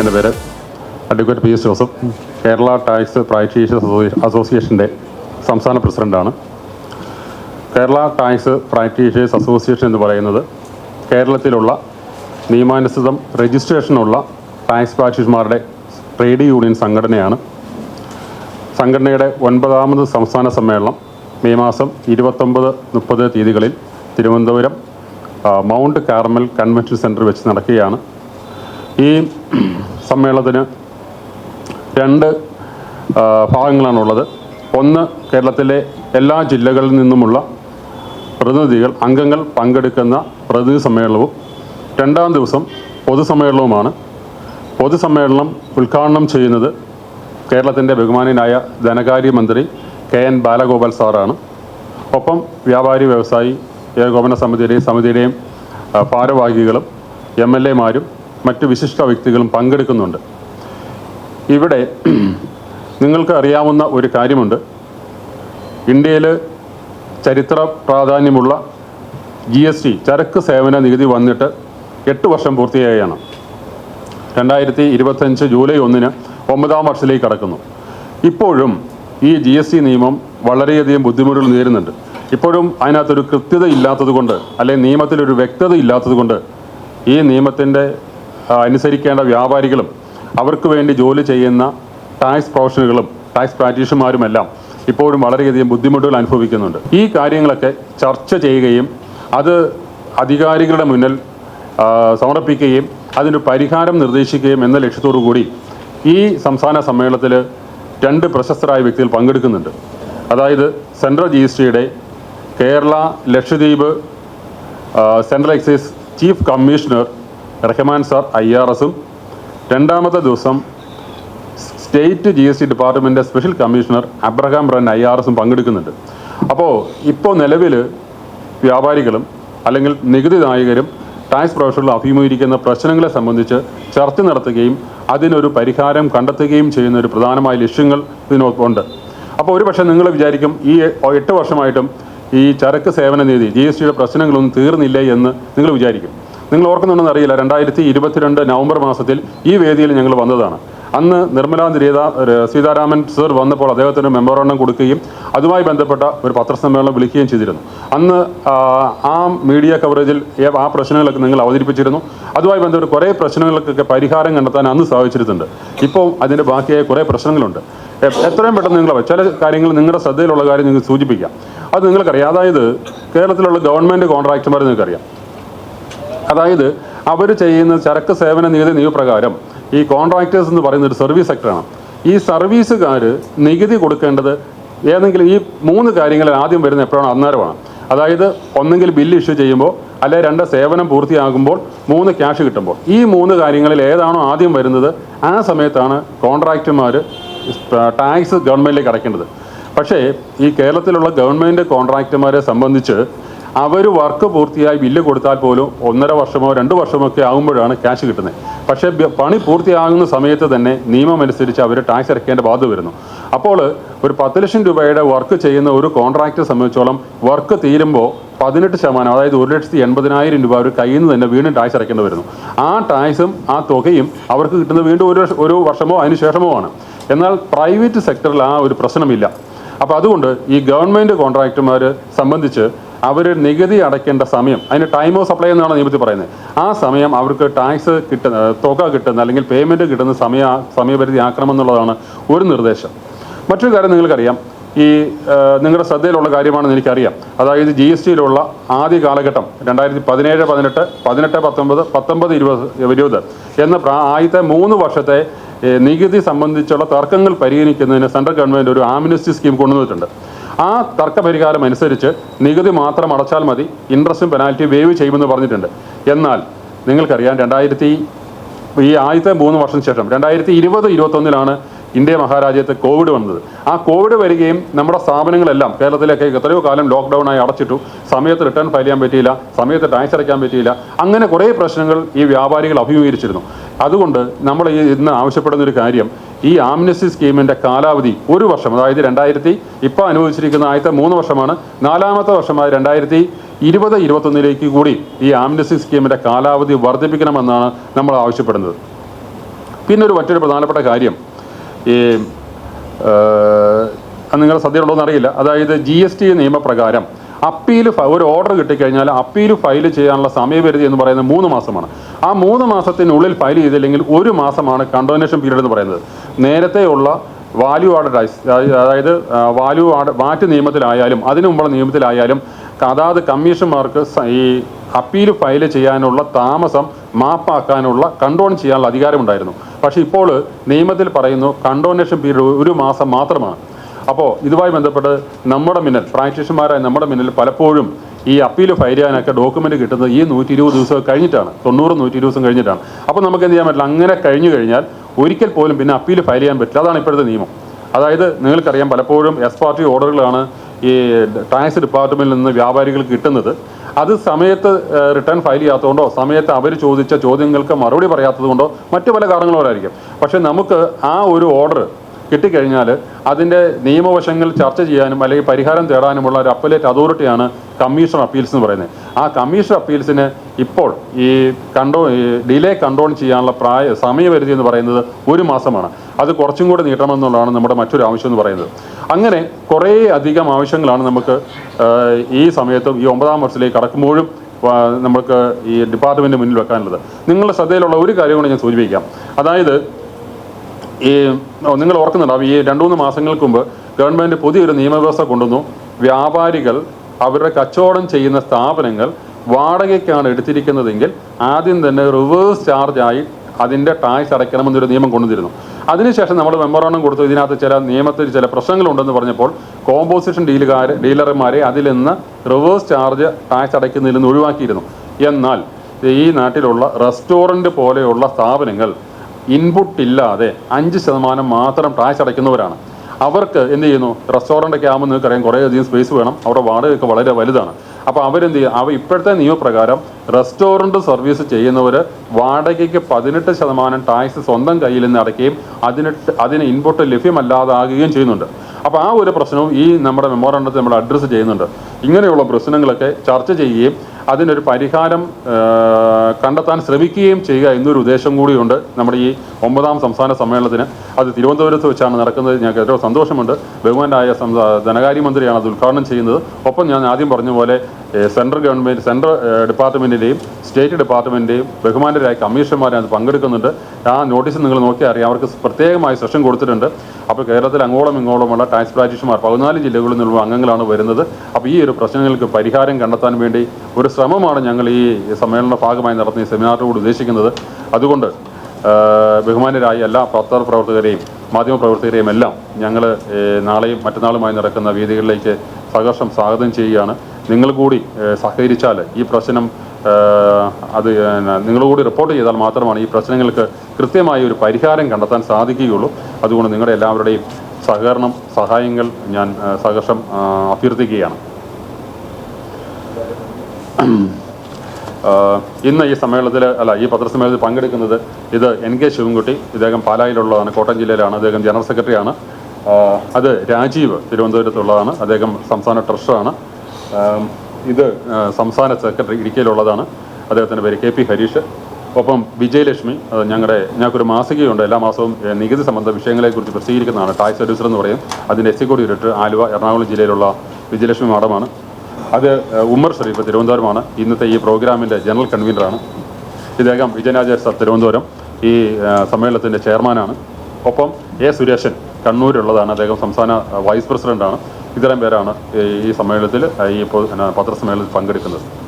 എന്റെ പേര് advocate P S Joseph. Kerala tax practitioners അസോസിയേഷന്റെ സംസ്ഥാന പ്രസിഡന്റാണ്. കേരള ടാക്സ് പ്രാക്ടീഷേഴ്സ് അസോസിയേഷൻ എന്ന് പറയുന്നത് കേരളത്തിലുള്ള നിയമാനുസൃതം രജിസ്ട്രേഷനുള്ള ടാക്സ് പ്രാക്ടീഷ്യന്മാരുടെ ട്രേഡ് യൂണിയൻ സംഘടനയാണ്. സംഘടനയുടെ ഒൻപതാമത് സംസ്ഥാന സമ്മേളനം മെയ് മാസം ഇരുപത്തൊമ്പത് മുപ്പത് തീയതികളിൽ Thiruvananthapuram Mount Carmel Convention Centre വെച്ച് നടക്കുകയാണ്. ഈ സമ്മേളനത്തിന് രണ്ട് ഭാഗങ്ങളാണുള്ളത്. ഒന്ന് കേരളത്തിലെ എല്ലാ ജില്ലകളിൽ നിന്നുമുള്ള പ്രതിനിധികൾ അംഗങ്ങൾ പങ്കെടുക്കുന്ന പ്രതിനിധി സമ്മേളനവും രണ്ടാം ദിവസം പൊതുസമ്മേളനവുമാണ്. പൊതുസമ്മേളനം ഉദ്ഘാടനം ചെയ്യുന്നത് കേരളത്തിന്റെ ധനകാര്യ ധനകാര്യമന്ത്രി കെ എൻ ബാലഗോപാൽ സാറാണ്. ഒപ്പം വ്യാപാരി വ്യവസായി ഏകോപന സമിതിയുടെയും സമിതിയുടെയും ഭാരവാഹികളും എം എൽ എമാരും മറ്റ് വിശിഷ്ട വ്യക്തികളും പങ്കെടുക്കുന്നുണ്ട്. ഇവിടെ നിങ്ങൾക്ക് അറിയാവുന്ന ഒരു കാര്യമുണ്ട്. ഇന്ത്യയിൽ ചരിത്ര പ്രാധാന്യമുള്ള ജി എസ് ടി ചരക്ക് സേവന നികുതി വന്നിട്ട് എട്ട് വർഷം പൂർത്തിയായാണ്. രണ്ടായിരത്തി ഇരുപത്തഞ്ച് ജൂലൈ ഒന്നിന് ഒമ്പതാം വർഷത്തിലേക്ക് കടക്കുന്നു. ഇപ്പോഴും ഈ ജി എസ് ടി നിയമം വളരെയധികം ബുദ്ധിമുട്ടുകൾ നേരുന്നുണ്ട് ഇപ്പോഴും അതിനകത്തൊരു കൃത്യത ഇല്ലാത്തതുകൊണ്ട് അല്ലെങ്കിൽ നിയമത്തിലൊരു വ്യക്തത ഇല്ലാത്തതുകൊണ്ട് ഈ നിയമത്തിന്റെ അനുസരിക്കേണ്ട വ്യാപാരികളും അവർക്ക് വേണ്ടി ജോലി ചെയ്യുന്ന ടാക്സ് പ്രൊഫഷണലുകളും ടാക്സ് പ്രാക്ടീഷണർമാരുമെല്ലാം ഇപ്പോഴും വളരെയധികം ബുദ്ധിമുട്ടുകൾ അനുഭവിക്കുന്നുണ്ട്. ഈ കാര്യങ്ങളൊക്കെ ചർച്ച ചെയ്യുകയും അത് അധികാരികളുടെ മുന്നിൽ സമർപ്പിക്കുകയും അതിന് പരിഹാരം നിർദ്ദേശിക്കുകയും എന്ന ലക്ഷ്യത്തോടു കൂടി ഈ സംസ്ഥാന സമ്മേളനത്തിൽ രണ്ട് പ്രശസ്തരായ വ്യക്തികൾ പങ്കെടുക്കുന്നുണ്ട്. അതായത് സെൻട്രൽ ജി എസ് ടിയുടെ Kerala Lakshadweep central excise chief commissioner Rahman sir I R എസും രണ്ടാമത്തെ ദിവസം state G S T department special commissioner Abraham റൻ I R എസും പങ്കെടുക്കുന്നുണ്ട്. അപ്പോൾ ഇപ്പോൾ നിലവിൽ വ്യാപാരികളും അല്ലെങ്കിൽ നികുതിദായകരും ടാക്സ് പ്രൊഫഷണലും അഭിമുഖീകരിക്കുന്ന പ്രശ്നങ്ങളെ സംബന്ധിച്ച് ചർച്ച നടത്തുകയും അതിനൊരു പരിഹാരം കണ്ടെത്തുകയും ചെയ്യുന്ന ഒരു പ്രധാനമായ ലക്ഷ്യങ്ങൾ ഇതിനൊപ്പമുണ്ട് അപ്പോൾ ഒരു പക്ഷേ നിങ്ങൾ വിചാരിക്കും ഈ എട്ട് വർഷമായിട്ടും ഈ ചരക്ക് സേവന നീതി ജി എസ് ടിയുടെ പ്രശ്നങ്ങളൊന്നും തീർന്നില്ലേ എന്ന് നിങ്ങൾ വിചാരിക്കും. നിങ്ങൾ ഓർക്കുന്നുണ്ടെന്ന് അറിയില്ല. രണ്ടായിരത്തി ഇരുപത്തിരണ്ട് നവംബർ മാസത്തിൽ ഈ വേദിയിൽ ഞങ്ങൾ വന്നതാണ്. അന്ന് നിർമ്മലാ സീതാരാമൻ സർ വന്നപ്പോൾ അദ്ദേഹത്തിന് മെമ്മോറാണ്ടം കൊടുക്കുകയും അതുമായി ബന്ധപ്പെട്ട ഒരു പത്രസമ്മേളനം വിളിക്കുകയും ചെയ്തിരുന്നു. അന്ന് ആ, മീഡിയ കവറേജിൽ ആ പ്രശ്നങ്ങളൊക്കെ നിങ്ങൾ അവതരിപ്പിച്ചിരുന്നു. അതുമായി ബന്ധപ്പെട്ട് കുറേ പ്രശ്നങ്ങൾക്കൊക്കെ പരിഹാരം കണ്ടെത്താൻ അന്ന് സാധിച്ചിട്ടുണ്ട് ഇപ്പോൾ അതിന്റെ ബാക്കിയായ കുറേ പ്രശ്നങ്ങളുണ്ട്. എത്രയും പെട്ടെന്ന് നിങ്ങൾ ചില കാര്യങ്ങൾ നിങ്ങളുടെ ശ്രദ്ധയിലുള്ള കാര്യം നിങ്ങൾക്ക് സൂചിപ്പിക്കാം. അത് നിങ്ങൾക്കറിയാം. അതായത് കേരളത്തിലുള്ള ഗവൺമെന്റ് കോൺട്രാക്ടർമാർ നിങ്ങൾക്കറിയാം. അതായത് അവർ ചെയ്യുന്ന ചരക്ക് സേവന നികുതി നിയമപ്രകാരം ഈ കോൺട്രാക്ടേഴ്സ് എന്ന് പറയുന്ന ഒരു സർവീസ് സെക്ടറാണ് ഈ സർവീസുകാർ നികുതി കൊടുക്കേണ്ടത് ഏതെങ്കിലും ഈ മൂന്ന് കാര്യങ്ങളിൽ ആദ്യം വരുന്ന എപ്പോഴാണ് അന്നേരമാണ്. അതായത് ഒന്നെങ്കിൽ ബില്ല് ഇഷ്യൂ ചെയ്യുമ്പോൾ അല്ലെ രണ്ട് സേവനം പൂർത്തിയാകുമ്പോൾ മൂന്ന് ക്യാഷ് കിട്ടുമ്പോൾ. ഈ മൂന്ന് കാര്യങ്ങളിൽ ഏതാണോ ആദ്യം വരുന്നത് ആ സമയത്താണ് കോൺട്രാക്ടർമാർ ടാക്സ് ഗവൺമെന്റിലേക്ക് അടയ്ക്കേണ്ടത്. പക്ഷേ ഈ കേരളത്തിലുള്ള ഗവൺമെന്റ് കോൺട്രാക്ടർമാരെ സംബന്ധിച്ച് അവർ വർക്ക് പൂർത്തിയായി ബില്ല് കൊടുത്താൽ പോലും ഒന്നര വർഷമോ രണ്ട് വർഷമോ ഒക്കെ ആകുമ്പോഴാണ് ക്യാഷ് കിട്ടുന്നത്. പക്ഷേ പണി പൂർത്തിയാകുന്ന സമയത്ത് തന്നെ നിയമമനുസരിച്ച് അവർ ടാക്സ് അടയ്ക്കേണ്ട ബാധ്യത വരുന്നു. അപ്പോൾ ഒരു പത്ത് ലക്ഷം രൂപയുടെ വർക്ക് ചെയ്യുന്ന ഒരു കോൺട്രാക്ടറെ സംബന്ധിച്ചോളം വർക്ക് തീരുമ്പോൾ പതിനെട്ട് ശതമാനം അതായത് ഒരു ലക്ഷത്തി എൺപതിനായിരം രൂപ അവർ കയ്യിൽ നിന്ന് തന്നെ വീണ്ടും ടാക്സ് അടയ്ക്കേണ്ടി വരുന്നു. ആ ടാക്സും ആ തുകയും അവർക്ക് കിട്ടുന്നത് വീണ്ടും ഒരു ഒരു വർഷമോ അതിന് ശേഷമോ ആണ്. എന്നാൽ പ്രൈവറ്റ് സെക്ടറിൽ ആ ഒരു പ്രശ്നമില്ല. അപ്പോൾ അതുകൊണ്ട് ഈ ഗവൺമെന്റ് കോൺട്രാക്ടർമാർ സംബന്ധിച്ച് അവർ നികുതി അടയ്ക്കേണ്ട സമയം അതിന് ടൈം ഓഫ് സപ്ലൈ എന്നാണ് നിയമത്തിൽ പറയുന്നത്. ആ സമയം അവർക്ക് ടാക്സ് കിട്ടുന്ന തുക കിട്ടുന്ന അല്ലെങ്കിൽ പേയ്മെന്റ് കിട്ടുന്ന സമയ സമയപരിധി ആക്കണം എന്നുള്ളതാണ് ഒരു നിർദ്ദേശം. മറ്റൊരു കാര്യം നിങ്ങൾക്കറിയാം. ഈ നിങ്ങളുടെ ശ്രദ്ധയിലുള്ള കാര്യമാണെന്ന് എനിക്കറിയാം. അതായത് ജി എസ് ടിയിലുള്ള ആദ്യ കാലഘട്ടം രണ്ടായിരത്തി പതിനേഴ് പതിനെട്ട് പതിനെട്ട് പത്തൊമ്പത് പത്തൊമ്പത് ഇരുപത് ഇരുപത് എന്ന ആദ്യത്തെ മൂന്ന് വർഷത്തെ നികുതി സംബന്ധിച്ചുള്ള തർക്കങ്ങൾ പരിഗണിക്കുന്നതിന് സെൻട്രൽ ഗവൺമെന്റ് ഒരു ആമിനിസ്റ്റി സ്കീം കൊണ്ടുവന്നിട്ടുണ്ട്. ആ തർക്കപരിഹാരം അനുസരിച്ച് നികുതി മാത്രം അടച്ചാൽ മതി ഇൻട്രസ്റ്റും പെനാൽറ്റിയും വേവ് ചെയ്യുമെന്ന് പറഞ്ഞിട്ടുണ്ട്. എന്നാൽ നിങ്ങൾക്കറിയാം രണ്ടായിരത്തി ഈ ആദ്യത്തെ മൂന്ന് വർഷം ശേഷം രണ്ടായിരത്തി ഇരുപത് ഇരുപത്തൊന്നിലാണ് ഇന്ത്യ മഹാരാജ്യത്ത് കോവിഡ് വന്നത്. ആ കോവിഡ് വരികയും നമ്മുടെ സ്ഥാപനങ്ങളെല്ലാം കേരളത്തിലൊക്കെ എത്രയോ കാലം ലോക്ക്ഡൗൺ ആയി അടച്ചിട്ടു. സമയത്ത് റിട്ടേൺ ഫയൽ ചെയ്യാൻ പറ്റിയില്ല സമയത്ത് ടാക്സ് അടയ്ക്കാൻ പറ്റിയില്ല. അങ്ങനെ കുറേ പ്രശ്നങ്ങൾ ഈ വ്യാപാരികൾ അഭിമുഖീകരിച്ചിരുന്നു. അതുകൊണ്ട് നമ്മൾ ഈ ഇന്ന് ആവശ്യപ്പെടുന്ന ഒരു കാര്യം ഈ ആംനസി സ്കീമിന്റെ കാലാവധി ഒരു വർഷം അതായത് രണ്ടായിരത്തി ഇപ്പോൾ അനുവദിച്ചിരിക്കുന്ന ആദ്യത്തെ മൂന്ന് വർഷമാണ്. നാലാമത്തെ വർഷമായ രണ്ടായിരത്തി ഇരുപത് ഇരുപത്തൊന്നിലേക്ക് കൂടി ഈ ആംനസി സ്കീമിന്റെ കാലാവധി വർദ്ധിപ്പിക്കണമെന്നാണ് നമ്മൾ ആവശ്യപ്പെടുന്നത്. പിന്നെ ഒരു മറ്റൊരു പ്രധാനപ്പെട്ട കാര്യം. ഈ നിങ്ങൾ ശ്രദ്ധയുണ്ടോ അറിയില്ല. അതായത് ജി എസ് ടി നിയമപ്രകാരം അപ്പീൽ ഒരു ഓർഡർ കിട്ടിക്കഴിഞ്ഞാൽ അപ്പീൽ ഫയൽ ചെയ്യാനുള്ള സമയപരിധി എന്ന് പറയുന്നത് മൂന്ന് മാസമാണ്. ആ മൂന്ന് മാസത്തിനുള്ളിൽ ഫയൽ ചെയ്തില്ലെങ്കിൽ ഒരു മാസമാണ് കണ്ടോനേഷൻ പീരീഡ് എന്ന് പറയുന്നത്. നേരത്തെയുള്ള വാല്യൂ ആഡ് അതായത് വാല്യൂ ആഡ് വാറ്റ് നിയമത്തിലായാലും അതിനു മുമ്പുള്ള നിയമത്തിലായാലും അതാത് കമ്മീഷന്മാർക്ക് ഈ അപ്പീൽ ഫയൽ ചെയ്യാനുള്ള താമസം മാപ്പാക്കാനുള്ള കണ്ടോൺ ചെയ്യാനുള്ള അധികാരമുണ്ടായിരുന്നു. പക്ഷേ ഇപ്പോൾ നിയമത്തിൽ പറയുന്നു കണ്ടോനേഷൻ പീരീഡ് ഒരു മാസം മാത്രമാണ്. അപ്പോൾ ഇതുമായി ബന്ധപ്പെട്ട് നമ്മുടെ മിന്നൽ പ്രാക്ടീഷന്മാരായ നമ്മുടെ മിന്നൽ പലപ്പോഴും ഈ അപ്പീൽ ഫയൽ ചെയ്യാനൊക്കെ ഡോക്യുമെന്റ് കിട്ടുന്നത് ഈ നൂറ്റി ഇരുപത് ദിവസം കഴിഞ്ഞിട്ടാണ്. തൊണ്ണൂറ് നൂറ്റി ഇരുപത് ദിവസം കഴിഞ്ഞിട്ടാണ്. അപ്പോൾ നമുക്ക് എന്ത് ചെയ്യാൻ പറ്റില്ല? അങ്ങനെ കഴിഞ്ഞു കഴിഞ്ഞാൽ ഒരിക്കൽ പോലും പിന്നെ അപ്പീൽ ഫയൽ ചെയ്യാൻ പറ്റില്ല. അതാണ് ഇപ്പോഴത്തെ നിയമം. അതായത് നിങ്ങൾക്കറിയാം പലപ്പോഴും എസ് പാർട്ടി ഓർഡറുകളാണ് ഈ ടാക്സ് ഡിപ്പാർട്ട്മെന്റിൽ നിന്ന് വ്യാപാരികൾക്ക് കിട്ടുന്നത്. അത് സമയത്ത് റിട്ടേൺ ഫയൽ ചെയ്യാത്തതുകൊണ്ടോ സമയത്ത് അവർ ചോദിച്ച ചോദ്യങ്ങൾക്ക് മറുപടി പറയാത്തതുകൊണ്ടോ മറ്റു പല കാരണങ്ങളോടായിരിക്കും. പക്ഷേ നമുക്ക് ആ ഒരു ഓർഡർ കിട്ടിക്കഴിഞ്ഞാൽ അതിന്റെ നിയമവശങ്ങൾ ചർച്ച ചെയ്യാനും അല്ലെങ്കിൽ പരിഹാരം തേടാനുമുള്ള ഒരു അപ്പലേറ്റ് അതോറിറ്റിയാണ് കമ്മീഷൻ അപ്പീൽസ് എന്ന് പറയുന്നത്. ആ കമ്മീഷൻ അപ്പീൽസിന് ഇപ്പോൾ ഈ കണ്ടോ ഡിലേ കൺട്രോൾ ചെയ്യാനുള്ള പ്രായ സമയപരിധി എന്ന് പറയുന്നത് ഒരു മാസമാണ്. അത് കുറച്ചും കൂടെ നീട്ടണമെന്നുള്ളതാണ് നമ്മുടെ മറ്റൊരു ആവശ്യം എന്ന് പറയുന്നത്. അങ്ങനെ കുറേ അധികം ആവശ്യങ്ങളാണ് നമുക്ക് ഈ സമയത്തും ഈ ഒമ്പതാം വർഷത്തിലേക്ക് കടക്കുമ്പോഴും നമുക്ക് ഈ ഡിപ്പാർട്ട്മെന്റ് മുന്നിൽ വെക്കാനുള്ളത്. നിങ്ങളുടെ ശ്രദ്ധയിലുള്ള ഒരു കാര്യം കൂടി ഞാൻ സൂചിപ്പിക്കാം. അതായത് ഈ നിങ്ങൾ ഓർക്കുന്നുണ്ടാവും ഈ രണ്ടു മൂന്ന് മാസങ്ങൾക്ക് മുമ്പ് ഗവൺമെന്റ് പുതിയൊരു നിയമവ്യവസ്ഥ കൊണ്ടുവന്നു. വ്യാപാരികൾ അവരുടെ കച്ചവടം ചെയ്യുന്ന സ്ഥാപനങ്ങൾ വാടകയ്ക്കാണ് എടുത്തിരിക്കുന്നതെങ്കിൽ ആദ്യം തന്നെ റിവേഴ്സ് ചാർജായി അതിന്റെ ടാക്സ് അടയ്ക്കണമെന്നൊരു നിയമം കൊണ്ടുവന്നിരുന്നു. അതിനുശേഷം നമ്മൾ മെമ്മോറാണ്ടം കൊടുത്തു. ഇതിനകത്ത് ചില നിയമത്തിൽ ചില പ്രശ്നങ്ങളുണ്ടെന്ന് പറഞ്ഞപ്പോൾ കോമ്പോസിഷൻ ഡീലുകാർ ഡീലർമാരെ അതിൽ നിന്ന് റിവേഴ്സ് ചാർജ് ടാക്സ് അടയ്ക്കുന്നതിൽ നിന്ന് ഒഴിവാക്കിയിരുന്നു. എന്നാൽ ഈ നാട്ടിലുള്ള റെസ്റ്റോറന്റ് പോലെയുള്ള സ്ഥാപനങ്ങൾ ഇൻപുട്ട് ഇല്ലാതെ അഞ്ച് ശതമാനം മാത്രം ടാക്സ് അടയ്ക്കുന്നവരാണ്. അവർക്ക് എന്ത് ചെയ്യുന്നു? റെസ്റ്റോറന്റൊക്കെ ആകുമ്പോൾ നിങ്ങൾക്ക് അറിയാം കുറേ അധികം സ്പേസ് വേണം. അവിടെ വാടകയൊക്കെ വളരെ വലുതാണ്. അപ്പോൾ അവരെന്ത് ചെയ്യും അവ ഇപ്പോഴത്തെ നിയമപ്രകാരം റെസ്റ്റോറന്റ് സർവീസ് ചെയ്യുന്നവർ വാടകയ്ക്ക് പതിനെട്ട് ശതമാനം ടാക്സ് സ്വന്തം കയ്യിൽ നിന്ന് അടയ്ക്കുകയും അതിനെട്ട് അതിന് ഇൻപുട്ട് ലഭ്യമല്ലാതാകുകയും ചെയ്യുന്നുണ്ട്. അപ്പോൾ ആ ഒരു പ്രശ്നവും ഈ നമ്മുടെ മെമ്മോറണ്ടത്തിൽ നമ്മൾ അഡ്രസ്സ് ചെയ്യുന്നുണ്ട്. ഇങ്ങനെയുള്ള പ്രശ്നങ്ങളൊക്കെ ചർച്ച ചെയ്യുകയും അതിനൊരു പരിഹാരം കണ്ടെത്താൻ ശ്രമിക്കുകയും ചെയ്യുക എന്നൊരു ഉദ്ദേശം കൂടിയുണ്ട് നമ്മുടെ ഈ ഒമ്പതാം സംസ്ഥാന സമ്മേളനത്തിന്. അത് തിരുവനന്തപുരത്ത് വെച്ചാണ് നടക്കുന്നത്. ഞങ്ങൾക്ക് ഏറ്റവും സന്തോഷമുണ്ട്. ബഹുമാനായ ധനകാര്യമന്ത്രിയാണ് അത് ഉദ്ഘാടനം ചെയ്യുന്നത്. ഒപ്പം ഞാൻ ആദ്യം പറഞ്ഞ പോലെ സെൻട്രൽ ഗവൺമെന്റ് സെൻട്രൽ ഡിപ്പാർട്ട്മെന്റിന്റെയും സ്റ്റേറ്റ് ഡിപ്പാർട്ട്മെന്റിന്റെയും ബഹുമാനരായ കമ്മീഷന്മാരെ അത് പങ്കെടുക്കുന്നുണ്ട്. ആ നോട്ടീസ് നിങ്ങൾ നോക്കിയാൽ അറിയാം. അവർക്ക് പ്രത്യേകമായി സെഷൻ കൊടുത്തിട്ടുണ്ട്. അപ്പോൾ കേരളത്തിൽ അങ്ങോളം ഇങ്ങോളമുള്ള ടാക്സ് പ്രാക്ടീഷന്മാർ പതിനാല് ജില്ലകളിൽ നിന്നുള്ള അംഗങ്ങളാണ് വരുന്നത്. അപ്പോൾ ഈ ഒരു പ്രശ്നങ്ങൾക്ക് പരിഹാരം കണ്ടെത്താൻ വേണ്ടി ഒരു ശ്രമമാണ് ഞങ്ങൾ ഈ സമ്മേളന ഭാഗമായി നടത്തുന്ന ഈ സെമിനാറിനോട് ഉദ്ദേശിക്കുന്നത്. അതുകൊണ്ട് ബഹുമാനരായ എല്ലാ പത്ര പ്രവർത്തകരെയും മാധ്യമപ്രവർത്തകരെയും എല്ലാം ഞങ്ങൾ നാളെയും മറ്റന്നാളുമായി നടക്കുന്ന വേദികളിലേക്ക് സഹർഷം സ്വാഗതം ചെയ്യുകയാണ്. നിങ്ങൾ കൂടി സഹകരിച്ചാൽ ഈ പ്രശ്നം അത് നിങ്ങളുകൂടി റിപ്പോർട്ട് ചെയ്താൽ മാത്രമാണ് ഈ പ്രശ്നങ്ങൾക്ക് കൃത്യമായ ഒരു പരിഹാരം കണ്ടെത്താൻ സാധിക്കുകയുള്ളൂ. അതുകൊണ്ട് നിങ്ങളുടെ എല്ലാവരുടെയും സഹകരണം സഹായങ്ങൾ ഞാൻ സഹർഷം അഭ്യർത്ഥിക്കുകയാണ്. ഇന്ന് ഈ സമ്മേളനത്തിൽ അല്ല ഈ പത്രസമ്മേളനത്തിൽ പങ്കെടുക്കുന്നത് ഇത് എൻ കെ ശിവൻകുട്ടി ഇദ്ദേഹം പാലായിലുള്ളതാണ് കോട്ടയം ജില്ലയിലാണ് അദ്ദേഹം ജനറൽ സെക്രട്ടറിയാണ്. അത് രാജീവ് തിരുവനന്തപുരത്തുള്ളതാണ് അദ്ദേഹം സംസ്ഥാന ട്രഷറാണ്. ഇത് സംസ്ഥാന സെക്രട്ടറി ഇടുക്കിയിലുള്ളതാണ് അദ്ദേഹത്തിന്റെ പേര് കെ പി ഹരീഷ്. ഒപ്പം വിജയലക്ഷ്മി അത് ഞങ്ങളുടെ ഞങ്ങൾക്കൊരു മാസികയുണ്ട് എല്ലാ മാസവും നികുതി സംബന്ധ വിഷയങ്ങളെക്കുറിച്ച് പ്രസിദ്ധീകരിക്കുന്നതാണ് ടാക്സ് അഡ്യൂസർ എന്ന് പറയും. അതിന്റെ എക്സിക്യൂട്ടീവ് ഡയറക്ടർ ആലുവ എറണാകുളം ജില്ലയിലുള്ള വിജയലക്ഷ്മി മാഡമാണ്. അത് ഉമ്മർ ഷറീഫ് തിരുവനന്തപുരമാണ്. ഇന്നത്തെ ഈ പ്രോഗ്രാമിന്റെ ജനറൽ കൺവീനറാണ്. ഇദ്ദേഹം വിജയരാജേഷ് സർ തിരുവനന്തപുരം ഈ സമ്മേളനത്തിന്റെ ചെയർമാനാണ്. ഒപ്പം എ സുരേഷൻ കണ്ണൂരുള്ളതാണ് അദ്ദേഹം സംസ്ഥാന വൈസ് പ്രസിഡന്റാണ് ഇത്തരം പേരാണ് ഈ- സമ്മേളനത്തിൽ ഈ പത്രസമ്മേളനത്തിൽ പങ്കെടുക്കുന്നത്.